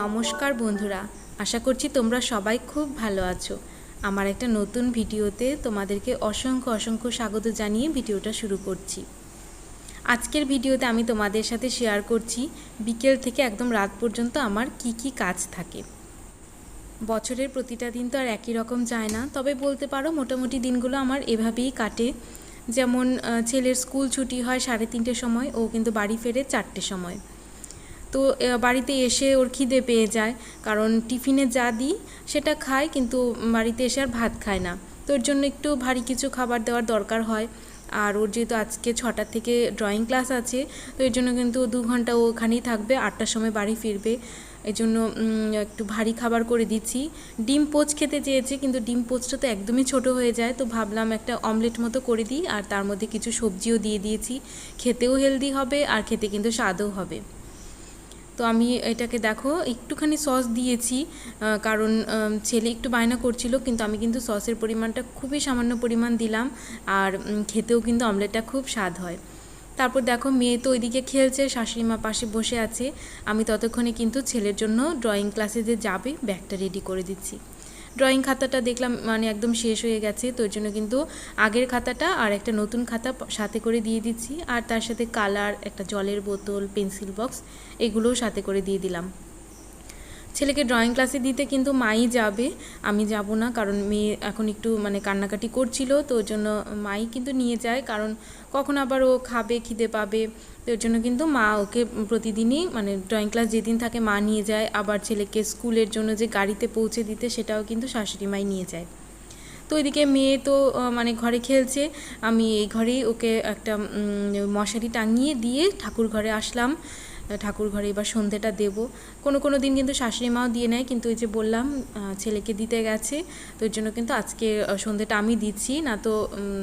নমস্কার বন্ধুরা, আশা করছি তোমরা সবাই খুব ভালো আছো। আমার একটা নতুন ভিডিওতে তোমাদেরকে অসংখ্য অসংখ্য স্বাগত জানিয়ে ভিডিওটা শুরু করছি। আজকের ভিডিওতে আমি তোমাদের সাথে শেয়ার করছি, বিকেল থেকে একদম রাত পর্যন্ত আমার কি কি কাজ থাকে। বছরের প্রতিটা দিন তো আর একই রকম যায় না। তবে বলতে পারো, মোটামুটি দিনগুলো আমার এভাবেই কাটে। যেমন ছেলের স্কুল ছুটি হয় সাড়ে তিনটের সময়, ও কিন্তু বাড়ি ফেরে চারটের সময়। তো বাড়িতে এসে ওর খিদে পেয়ে যায়, কারণ টিফিনে যা দিই সেটা খায় কিন্তু বাড়িতে এসে আর ভাত খায় না। তো ওর জন্য একটু ভারী কিছু খাবার দেওয়ার দরকার হয়। আর ওর যেহেতু আজকে ছটার থেকে ড্রয়িং ক্লাস আছে, তো এর জন্য কিন্তু দু ঘণ্টা ওখানেই থাকবে, আটটার সময় বাড়ি ফিরবে। জন্য একটু ভারী খাবার করে দিচ্ছি। ডিম পোচ খেতে চেয়েছে, কিন্তু ডিম পোচটা তো একদমই ছোট হয়ে যায়, তো ভাবলাম একটা অমলেট মতো করে দিই, আর তার মধ্যে কিছু সবজিও দিয়ে দিয়েছি। খেতেও হেলদি হবে, আর খেতে কিন্তু স্বাদও হবে। তো আমি এটাকে দেখো, একটুখানি সস দিয়েছি কারণ ছেলে একটু বায়না করছিল, কিন্তু আমি কিন্তু সসের পরিমাণটা খুবই সামান্য পরিমাণ দিলাম, আর খেতেও কিন্তু অমলেটটা খুব স্বাদ হয়। তারপর দেখো মেয়ে তো ওইদিকে খেলছে শাশুড়ি মা পাশে বসে আছে। আমি ততক্ষণে কিন্তু ছেলের জন্য ড্রয়িং ক্লাসে যে যাবে, ব্যাগটা রেডি করে দিচ্ছি। ড্রয়িং খাতাটা দেখলাম মানে একদম শেষ হয়ে গেছে তোর জন্য কিন্তু আগের খাতাটা আর একটা নতুন খাতা সাথে করে দিয়ে দিচ্ছি। আর তার সাথে কালার একটা জলের বোতল পেন্সিল বক্স এগুলোও সাথে করে দিয়ে দিলাম। ছেলেকে ড্রয়িং ক্লাসে দিতে কিন্তু মাই যাবে, আমি যাব না, কারণ মেয়ে এখন একটু মানে কান্নাকাটি করছিল, তো ওর জন্য মাই কিন্তু নিয়ে যায়, কারণ কখন আবার ও খাবে, খিদে পাবে, তো ওর জন্য কিন্তু মা ওকে প্রতিদিনই মানে ড্রয়িং ক্লাস যেদিন থাকে মা নিয়ে যায়, আবার ছেলেকে স্কুলের জন্য যে গাড়িতে পৌঁছে দিতে সেটাও কিন্তু শাশুড়ি মাই নিয়ে যায়। তো ওইদিকে মেয়ে তো মানে ঘরে খেলছে, আমি এই ঘরেই ওকে একটা মশারি টাঙিয়ে দিয়ে ঠাকুর ঘরে আসলাম ঠাকুর ঘরে এবার সন্ধেটা দেব। কোনো কোনো দিন কিন্তু শাশুড়ি মাও দিয়ে নেয়, কিন্তু ওই যে বললাম ছেলেকে দিতে গেছে, তো ওই জন্য কিন্তু আজকে সন্ধেটা আমি দিচ্ছি। না তো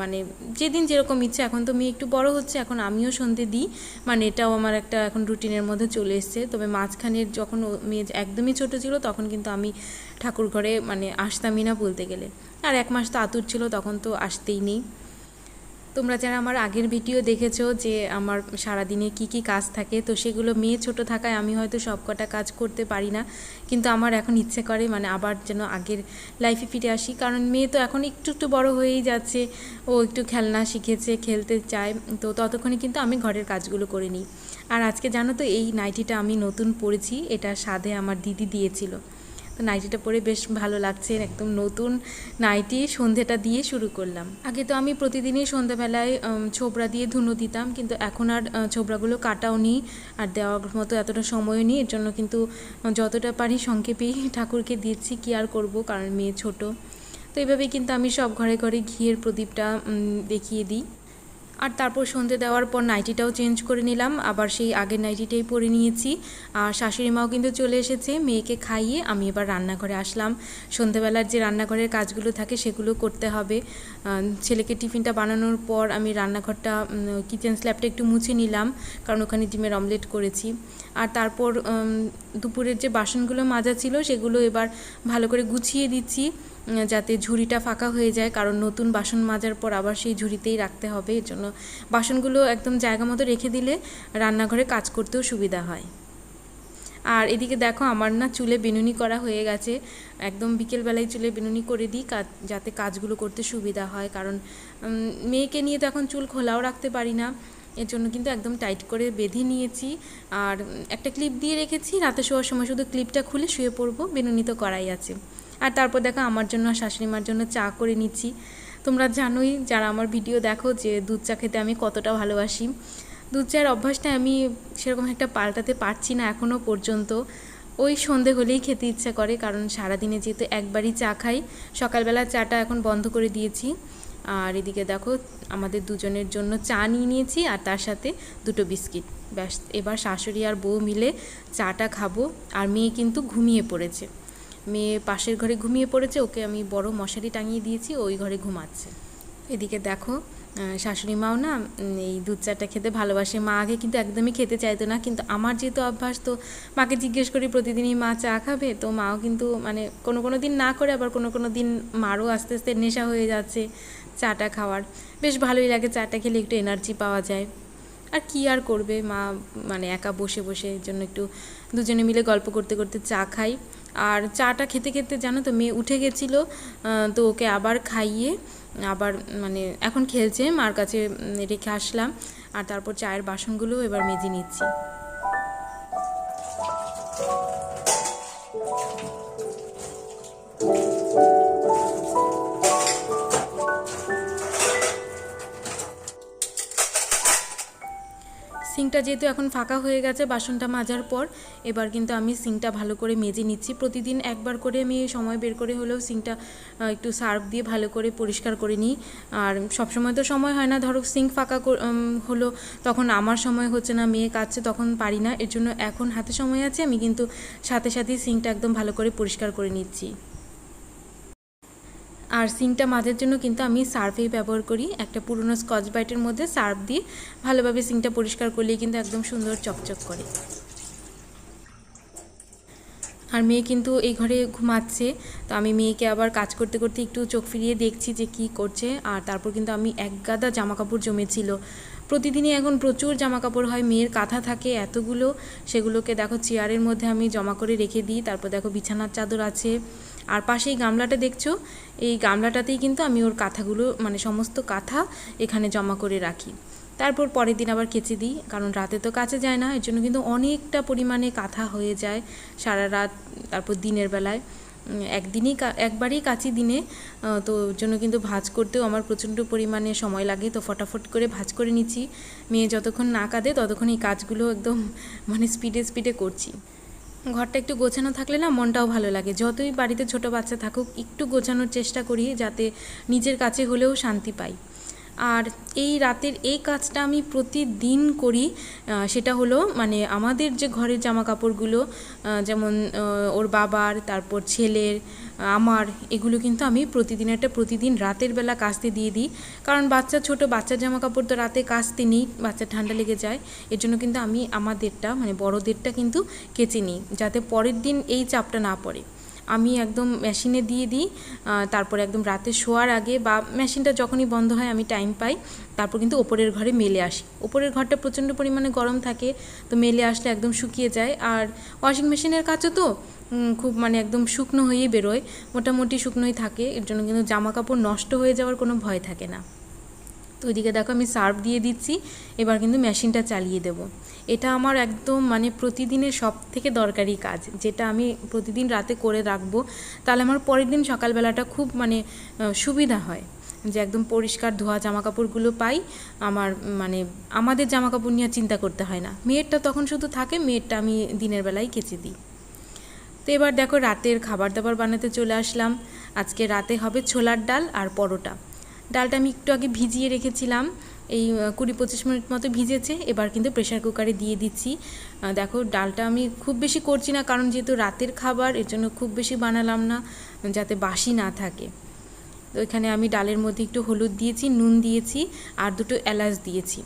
মানে যেদিন যেরকম ইচ্ছে, এখন তো মেয়ে একটু বড় হচ্ছে, এখন আমিও সন্ধে দিই। মানে এটাও আমার একটা এখন রুটিনের মধ্যে চলে এসছে। তবে মাঝখানের যখন মেয়ে একদমই ছোট ছিল, তখন কিন্তু আমি ঠাকুর ঘরে মানে আসতামই না বলতে গেলে। আর এক মাস তো আতুর ছিল, তখন তো আসতেই নেই। তোমরা যারা আমার আগের ভিডিও দেখেছ যে আমার সারাদিনে কি কি কাজ থাকে, তো সেগুলো মেয়ে ছোট থাকায় আমি হয়তো সব কটা কাজ করতে পারি না। কিন্তু আমার এখন ইচ্ছে করে মানে আবার যেন আগের লাইফে ফিরে আসি। কারণ মেয়ে তো এখন একটু একটু বড় হয়েই যাচ্ছে, ও একটু খেলনা শিখেছে, খেলতে চায়। তো ততক্ষণে কিন্তু আমি ঘরের কাজগুলো করে নিই। আর আজকে জানো তো এই নাইটিটা আমি নতুন পরেছি এটা সাধে আমার দিদি দিয়েছিল। তো নাইটিটা পরে বেশ ভালো লাগছে একদম নতুন নাইটি সন্ধেটা দিয়ে শুরু করলাম। আগে তো আমি প্রতিদিনই সন্ধ্যাবেলায় ছোবরা দিয়ে ধুনো দিতাম কিন্তু এখন আর আহ, ছোবড়াগুলো কাটাও নেই আর দেওয়ার মতো এতটা সময়ও নেই এর জন্য কিন্তু যতটা পারি সংক্ষেপেই ঠাকুরকে দিচ্ছি কি আর করব কারণ মেয়ে ছোট। তো এইভাবেই কিন্তু আমি সব ঘরে ঘরে ঘিয়ের প্রদীপটা দেখিয়ে দিই। আর তারপর সন্ধে দেওয়ার পর নাইটিটাও চেঞ্জ করে নিলাম। আবার সেই আগের নাইটিটাই পরে নিয়েছি। আর শাশুড়ি মাও কিন্তু চলে এসেছে, মেয়েকে খাইয়ে আমি এবার রান্নাঘরে আসলাম। সন্ধেবেলার যে রান্নাঘরের কাজগুলো থাকে সেগুলো করতে হবে। ছেলেকে টিফিনটা বানানোর পর আমি রান্নাঘরটা কিচেন স্ল্যাবটা একটু মুছে নিলাম, কারণ ওখানে ডিমের অমলেট করেছি। আর তারপর দুপুরের যে বাসনগুলো মাজা ছিল সেগুলো এবার ভালো করে গুছিয়ে দিচ্ছি। যাতে ঝুড়িটা ফাঁকা হয়ে যায়, কারণ নতুন বাসন মাজার পর আবার সেই ঝুড়িতেই রাখতে হবে, এর জন্য বাসনগুলো একদম জায়গা মতো রেখে দিলে রান্নাঘরে কাজ করতেও সুবিধা হয়। আর এদিকে দেখো আমার না চুলে বিনুনি করা হয়ে গেছে, একদম বিকেলবেলায় চুলে বিনুনি করে দিই কাজ যাতে কাজগুলো করতে সুবিধা হয়, কারণ মেয়েকে নিয়ে তো এখন চুল খোলাও রাখতে পারি না, এর জন্য কিন্তু একদম টাইট করে বেঁধে নিয়েছি, আর একটা ক্লিপ দিয়ে রেখেছি, রাতে শোয়ার সময় শুধু ক্লিপটা খুলে শুয়ে পড়ব, বিনুনি তো করাই আছে। আর তারপর দেখো আমার জন্য আর শাশুড়ি মার জন্য চা করে নিচ্ছি। তোমরা জানোই, যারা আমার ভিডিও দেখো যে দুধ চা খেতে আমি কতটা ভালোবাসি। দুধ চায়ের অভ্যাসটা আমি সেরকম একটা পাল্টাতে পারছি না এখনও পর্যন্ত। ওই সন্ধে হলেই খেতে ইচ্ছা করে, কারণ সারাদিনে যেহেতু একবারই চা খাই, সকালবেলা চাটা এখন বন্ধ করে দিয়েছি। আর এদিকে দেখো, আমাদের দুজনের জন্য চা নিয়ে নিয়েছি আর তার সাথে দুটো বিস্কিট। ব্যাস, এবার শাশুড়ি আর বউ মিলে চাটা খাব, আর মেয়ে কিন্তু ঘুমিয়ে পড়েছে। মেয়ে পাশের ঘরে ঘুমিয়ে পড়েছে, ওকে আমি বড় মশারি টাঙিয়ে দিয়েছি, ওই ঘরে ঘুমাচ্ছে। এদিকে দেখো শাশুড়ি মাও না এই দুধ চাটা খেতে ভালোবাসে। মা আগে কিন্তু একদমই খেতে চাইতো না, কিন্তু আমার যেহেতু অভ্যাস, তো মাকে জিজ্ঞেস করি, প্রতিদিনই মা চা খাবে? তো মাও কিন্তু মানে কোনো কোনো দিন না করে, আবার কোনো কোনো দিন মারও আস্তে আস্তে নেশা হয়ে যাচ্ছে চাটা খাওয়ার। বেশ ভালোই লাগে চাটা খেলে একটু এনার্জি পাওয়া যায়। আর কি আর করবে মা মানে একা বসে বসে, এর জন্য একটু দুজনে মিলে গল্প করতে করতে চা খাই। আর চাটা খেতে খেতে জানো তো মেয়ে উঠে গেছিল তো ওকে আবার খাইয়ে আবার মানে এখন খেলছে, মার কাছে রেখে আসলাম। আর তারপর চায়ের বাসনগুলো এবার মেজে নিচ্ছি। সিঙ্কটা যেহেতু এখন ফাঁকা হয়ে গেছে বাসনটা মাজার পর এবার কিন্তু আমি সিঙ্কটা ভালো করে মেজে নিচ্ছি। প্রতিদিন একবার করে আমি সময় বের করে হলেও আহ, একটু সার্ফ দিয়ে ভালো করে পরিষ্কার করে নিই। আর সবসময় তো সময় হয় না ধরো সিঙ্ক ফাঁকা হলো তখন আমার সময় হচ্ছে না মেয়ে কাচ্ছে তখন পারি না। এর জন্য এখন হাতে সময় আছে আমি কিন্তু সাথে সাথেই সিঙ্কটা একদম ভালো করে পরিষ্কার করে নিচ্ছি। আর সিঙ্কটা মাজার জন্য কিন্তু আমি সার্ফেই ব্যবহার করি। একটা পুরনো স্কচ ব্রাইটের মধ্যে সার্ফ দিয়ে ভালোভাবে সিঙ্কটা পরিষ্কার করলেই কিন্তু একদম সুন্দর চকচক করে। আর মেয়ে কিন্তু এই ঘরে ঘুমাচ্ছে। তো আমি মেয়েকে আবার কাজ করতে করতে একটু চোখ ফিরিয়ে দেখছি যে কি করছে। আর তারপর কিন্তু আমি এক গাদা জামা কাপড় জমেছিল। প্রতিদিনই এখন প্রচুর জামা কাপড় হয়, মেয়ের কাঁথা থাকে এতগুলো। সেগুলোকে দেখো চেয়ারের মধ্যে আমি জমা করে রেখে দিই। তারপর দেখো বিছানার চাদর আছে। আর পাশে এই গামলাটা দেখছ? এই গামলাটাতেই কিন্তু আমি ওর কাঁথাগুলো মানে সমস্ত কাঁথা এখানে জমা করে রাখি। তারপর পরের দিন আবার কেচে দিই, কারণ রাতে তো কাছে যায় না, এর জন্য কিন্তু অনেকটা পরিমাণে কাঁথা হয়ে যায় সারা রাত, তারপর দিনের বেলায়। একদিনই একবারই কাচি দিনে তো জন্য কিন্তু ভাজ করতেও আমার প্রচণ্ড পরিমাণে সময় লাগে, তো ফটাফট করে ভাজ করে নিচ্ছি। মেয়ে যতক্ষণ না কাঁদে, ততক্ষণ এই কাজগুলো একদম মানে স্পিডে স্পিডে করছি। ঘরটা একটু গোছানো থাকলে না মনটাও ভালো লাগে। যতই বাড়িতে ছোট বাচ্চা থাকুক, একটু গোছানোর চেষ্টা করি যাতে নিজের কাছে হলেও শান্তি পাই। আর এই রাতের এই কাজটা আমি প্রতিদিন করি সেটা হলো মানে আমাদের যে ঘরের জামা কাপড়গুলো যেমন ওর বাবার, তারপর ছেলের আমার, এগুলো কিন্তু আমি প্রতিদিন একটা প্রতিদিন রাতের বেলা কাচতে দিয়ে দিই। কারণ বাচ্চা ছোট বাচ্চার জামা কাপড় তো রাতে কাচতে নিই বাচ্চার ঠান্ডা লেগে যায়। এর জন্য কিন্তু আমি আমাদেরটা মানে বড়দেরটা কিন্তু কেচে নিই, যাতে পরের দিন এই চাপটা না পড়ে। আমি একদম মেশিনে দিয়ে দিই তারপরে একদম রাতে শোয়ার আগে বা মেশিনটা যখনই বন্ধ হয় আমি টাইম পাই, তারপর কিন্তু ওপরের ঘরে মেলে আসি। ওপরের ঘরটা প্রচণ্ড পরিমাণে গরম থাকে, তো মেলে আসলে একদম শুকিয়ে যায়। আর ওয়াশিং মেশিনের কাছে তো খুব মানে একদম শুকনো হয়েই বেরোয়, মোটামুটি শুকনোই থাকে, এর জন্য কিন্তু জামা কাপড় নষ্ট হয়ে যাওয়ার কোনো ভয় থাকে না। তো ওইদিকে দেখো আমি সার্ভ দিয়ে দিচ্ছি, এবার কিন্তু মেশিনটা চালিয়ে দেব। এটা আমার একদম মানে প্রতিদিনের সব থেকে দরকারি কাজ। যেটা আমি প্রতিদিন রাতে করে রাখব, তাহলে আমার পরের দিন সকালবেলাটা খুব মানে সুবিধা হয়। যে একদম পরিষ্কার ধোয়া জামা কাপড়গুলো পাই, আমার মানে আমাদের জামা কাপড় নিয়ে চিন্তা করতে হয় না। মেয়েরটা তখন শুধু থাকে, মেয়েরটা আমি দিনের বেলায় কেচে দিই। তো এবার দেখো রাতের খাবার দাবার বানাতে চলে আসলাম। আজকে রাতে হবে ছোলার ডাল আর পরোটা। ডালটা আমি একটু আগে ভিজিয়ে রেখেছিলাম। এই কুড়ি পঁচিশ মিনিট মতো ভিজেছে। এবার কিন্তু প্রেশার কুকারে দিয়ে দিচ্ছি। দেখো, ডালটা আমি খুব বেশি করছি না, কারণ যেহেতু রাতের খাবার, এর জন্য খুব বেশি বানালাম না, যাতে বাসি না থাকে। তো এখানে আমি ডালের মধ্যে একটু হলুদ দিয়েছি, নুন দিয়েছি, আর দুটো এলাচ দিয়েছি।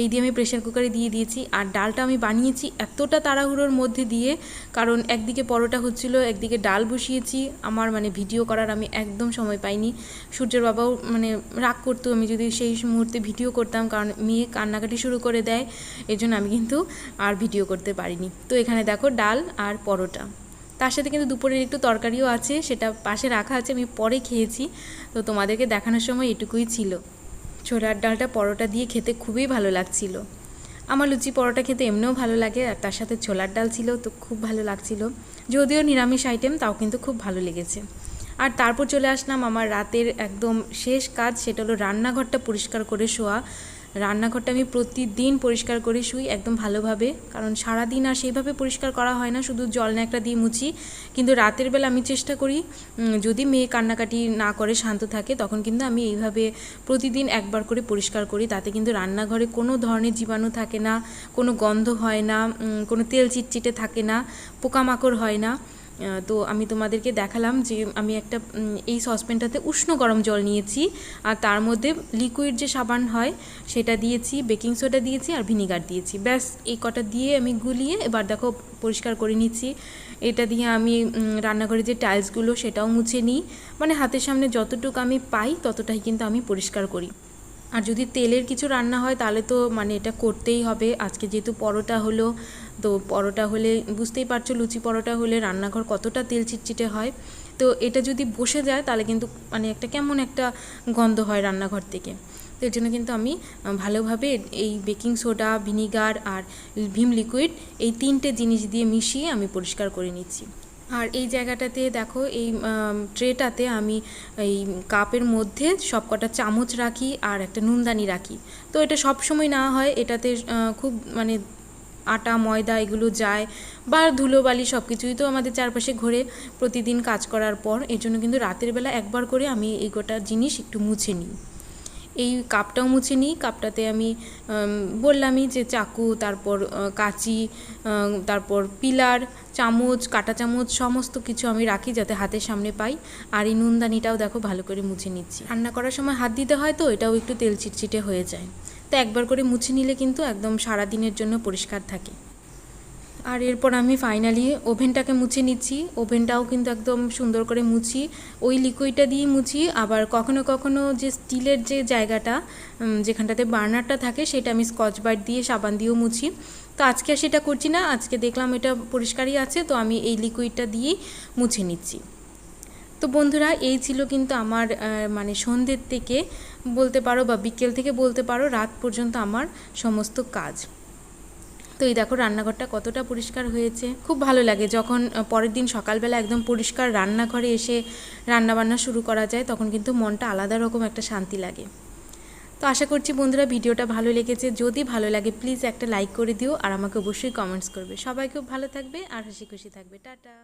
এই দিয়ে আমি প্রেশার কুকারে দিয়ে দিয়েছি। আর ডালটা আমি বানিয়েছি এতটা তাড়াহুড়োর মধ্যে দিয়ে, কারণ একদিকে পরোটা হচ্ছিল, একদিকে ডাল বসিয়েছি। আমার মানে ভিডিও করার আমি একদম সময় পাইনি। সূর্যের বাবাও মানে রাগ করতো আমি যদি সেই মুহূর্তে ভিডিও করতাম, কারণ মেয়ে কান্নাকাটি শুরু করে দেয়। এই জন্য আমি কিন্তু আর ভিডিও করতে পারিনি। তো এখানে দেখো ডাল আর পরোটা। তার সাথে কিন্তু দুপুরের একটু তরকারিও আছে, সেটা পাশে রাখা আছে, আমি পরে খেয়েছি। তো তোমাদেরকে দেখানোর সময় এটুকুই ছিল। ছোলার ডালটা পরোটা দিয়ে খেতে খুবই ভালো লাগছিল। আমার লুচি পরোটা খেতে এমনিও ভালো লাগে আর তার সাথে ছোলার ডাল ছিল তো খুব ভালো লাগছিল। যদিও নিরামিষ আইটেম তাও কিন্তু খুব ভালো লেগেছে। আর তারপর চলে আসলাম আমার রাতের একদম শেষ কাজ, সেটা হলো রান্নাঘরটা পরিষ্কার করে শোয়া। রান্নাঘরটা আমি প্রতিদিন পরিষ্কার করে শুই একদম ভালোভাবে। কারণ সারাদিন আর সেইভাবে পরিষ্কার করা হয় না, শুধু জল ন্যাকড়া দিয়ে মুছি। কিন্তু রাতের বেলা আমি চেষ্টা করি যদি মেয়ে কান্নাকাটি না করে, শান্ত থাকে, তখন কিন্তু আমি এইভাবে প্রতিদিন একবার করে পরিষ্কার করি। তাতে কিন্তু রান্নাঘরে কোনো ধরনের জীবাণু থাকে না, কোনো গন্ধ হয় না কোনো তেল চিটচিটে থাকে না, পোকামাকড় হয় না। তো আমি তোমাদেরকে দেখালাম যে আমি একটা এই সসপ্যানটাতে উষ্ণ গরম জল নিয়েছি আর তার মধ্যে লিকুইড যে সাবান হয় সেটা দিয়েছি বেকিং সোডা দিয়েছি আর ভিনিগার দিয়েছি। ব্যাস, এই কটা দিয়ে আমি গুলিয়ে এবার দেখো পরিষ্কার করে নিচ্ছি। এটা দিয়ে আমি রান্নাঘরে যে টাইলসগুলো সেটাও মুছে নিই। মানে হাতের সামনে যতটুকু আমি পাই ততটাই কিন্তু আমি পরিষ্কার করি। আর যদি তেলের কিছু রান্না হয়, তাহলে তো মানে এটা করতেই হবে। আজকে যেহেতু পরোটা হলো, তো পরোটা হলে বুঝতেই পারছ, লুচি পরোটা হলে রান্নাঘর কতটা তেল চিটচিটে হয়। তো এটা যদি বসে যায়, তাহলে কিন্তু মানে একটা কেমন একটা গন্ধ হয় রান্নাঘর থেকে। তো এর জন্য কিন্তু আমি ভালোভাবে এই বেকিং সোডা, ভিনিগার আর ভিম লিকুইড এই তিনটে জিনিস দিয়ে মিশিয়ে আমি পরিষ্কার করে নিচ্ছি। আর এই জায়গাটাতে দেখো, এই ট্রেটাতে আমি এই কাপের মধ্যে সব কটা চামচ রাখি আর একটা নুনদানি রাখি। তো এটা সব সময় না হয়, এটাতে খুব মানে আটা, ময়দা এগুলো যায় বা ধুলোবালি সব কিছুই তো আমাদের চারপাশে ঘোরে। প্রতিদিন কাজ করার পর, এর জন্য কিন্তু রাতের বেলা একবার করে আমি এই গোটা জিনিস একটু মুছে নিই। এই কাপটাও মুছে নিই, কাপটাতে আমি বললামই যে চাকু, তারপর কাঁচি তারপর পিলার, চামচ, কাঁটা চামচ, সমস্ত কিছু আমি রাখি যাতে হাতের সামনে পাই। আর এই নুনদানিটাও দেখো ভালো করে মুছে নিচ্ছি। রান্না করার সময় হাত দিতে হয় তো, এটাও একটু তেল চিটচিটে হয়ে যায়। তো একবার করে মুছে নিলে কিন্তু একদম সারা দিনের জন্য পরিষ্কার থাকে। আর এরপর আমি ফাইনালি ওভেনটাকে মুছে নিচ্ছি। ওভেনটাও কিন্তু একদম সুন্দর করে মুছি। ওই লিকুইডটা দিয়েই মুছি। আবার কখনো কখনো যে স্টিলের যে জায়গাটা যেখানটাতে বার্নারটা থাকে, সেটা আমি স্কচ ব্রাইট দিয়ে, সাবান দিয়েও মুছি। তো আজকে আর সেটা করছি না। আজকে দেখলাম এটা পরিষ্কারই আছে। তো আমি এই লিকুইডটা দিয়েই মুছে নিচ্ছি। তো বন্ধুরা, এই ছিল কিন্তু আমার মানে সন্ধ্যের থেকে বলতে পারো বা বিকেল থেকে বলতে পারো, রাত পর্যন্ত আমার সমস্ত কাজ। এই দেখো রান্নাঘরটা কতটা পরিষ্কার হয়েছে। খুব ভালো লাগে যখন পরের দিন সকালবেলা একদম পরিষ্কার রান্নাঘরে এসে রান্নাবান্না শুরু করা যায়, তখন কিন্তু মনটা আলাদা রকম একটা শান্তি লাগে। তো আশা করছি বন্ধুরা ভিডিওটা ভালো লেগেছে। যদি ভালো লাগে প্লিজ একটা লাইক করে দিও আর আমাকে অবশ্যই কমেন্টস করবে। সবাই খুব ভালো থাকবে আর হাসি খুশি থাকবে। টাটা।